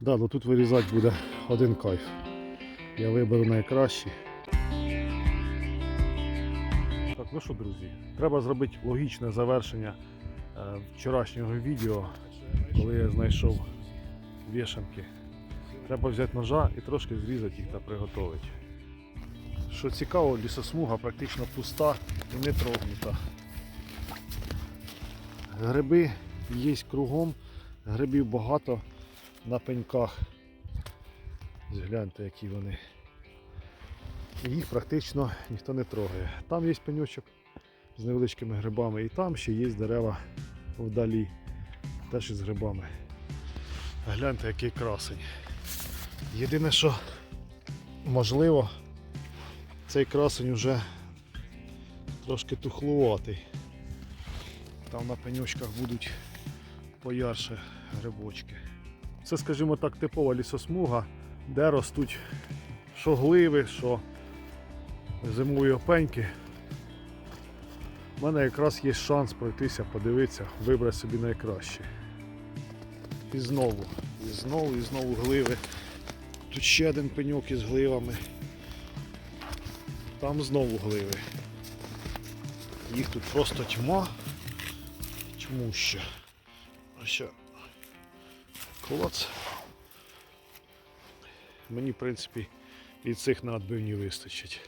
Да, ну тут вирізати буде один кайф. Я виберу найкращий. Так, ну що, друзі, треба зробити логічне завершення е, вчорашнього відео, коли я знайшов вішанки. Треба взяти ножа і трошки зрізати їх та приготувати. Що цікаво, лісосмуга практично пуста і не трогнута. Гриби є кругом, грибів багато на пеньках. Згляньте, які вони. І їх практично ніхто не трогає. Там є пеньочок з невеличкими грибами, і там ще є дерева вдалі, теж із грибами. Гляньте, який красень. Єдине, що можливо, цей красень вже трошки тухлуватий. Там на пеньочках будуть поярше грибочки. Це, скажімо так, типова лісосмуга, де ростуть що гливи, що зимові опеньки. У мене якраз є шанс пройтися, подивитися, вибрати собі найкраще. І знову, і знову, і знову гливи. Тут ще один пеньок із гливами. Там знову гливи. Їх тут просто тьма. А ще клац. Мені, в принципі, і цих на відбивні вистачить.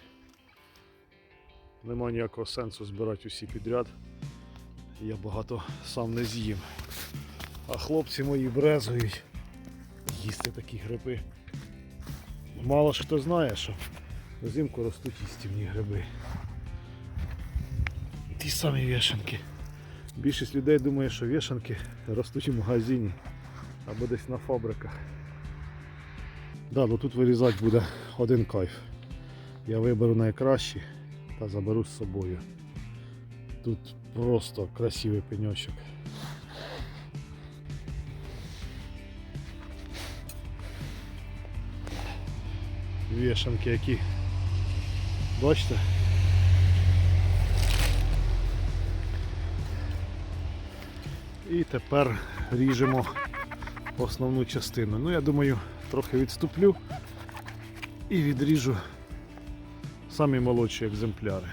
Нема ніякого сенсу збирати усі підряд. Я багато сам не з'їм. А хлопці мої брезгують їсти такі гриби. Мало ж хто знає, що взимку ростуть їстівні гриби. Ті самі вішанки. Більшість людей думає, що вішанки ростуть у магазині або десь на фабриках. Да, ну тут вирізати буде один кайф. Я виберу найкращий та заберу з собою. Тут просто красивий пеньочок. Вішанки які. Бачите? І тепер ріжемо основну частину. Ну я думаю, трохи відступлю і відріжу самі молодші екземпляри.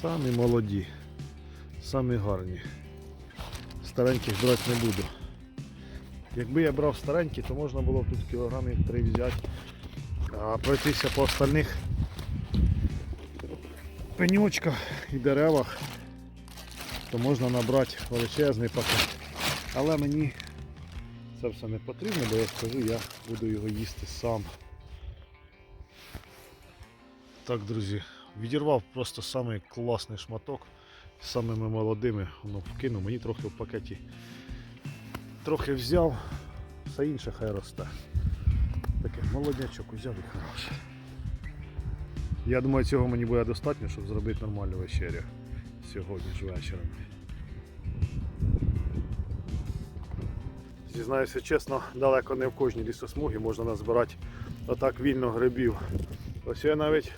Самі молоді, самі гарні. Стареньких брати не буду. Якби я брав старенькі, то можна було б тут кілограмів 3 взяти, а пройтися по остальних пенючках і деревах, то можна набрати величезний пакет. Але мені це все не потрібно, бо я скажу, я буду його їсти сам. Так, друзі, відірвав просто самий класний шматок з самими молодими, воно вкинув, мені трохи в пакеті трохи взяв, все інше хай росте. Таке молоднячок взяв і хороше. Я думаю, цього мені буде достатньо, щоб зробити нормальну вечерю сьогодні ж вечором. Зізнаюся чесно, далеко не в кожній лісосмугі можна назбирати отак вільно грибів. Ось я навіть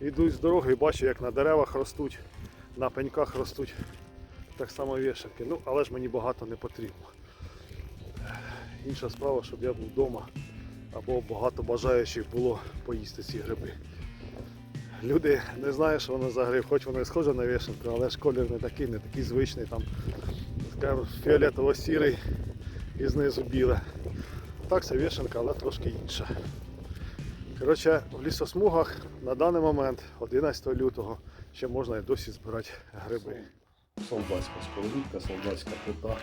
йду з дороги і бачу, як на деревах ростуть, на пеньках ростуть так само вішанки. Ну, але ж мені багато не потрібно. Інша справа, щоб я був вдома або багато бажаючих було поїсти ці гриби. Люди не знають, що воно за гриб, хоч воно і схоже на вішанку, але ж колір не такий, не такий звичний, там скажімо, фіолетово-сірий і знизу біле. Так, це вішанка, але трошки інша. Коротше, в лісосмугах на даний момент, 11 лютого, ще можна і досі збирати гриби. Солдатська сковорідка, солдатська плита.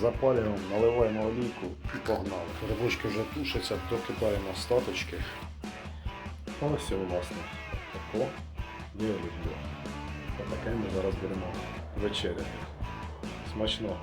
Запалюємо, наливаємо олійку і погнали. Грибочки вже тушаться, докидаємо статочки. Ось і, власне. Тако я люблю. Отаке ми зараз будемо вечеряти. Смачного.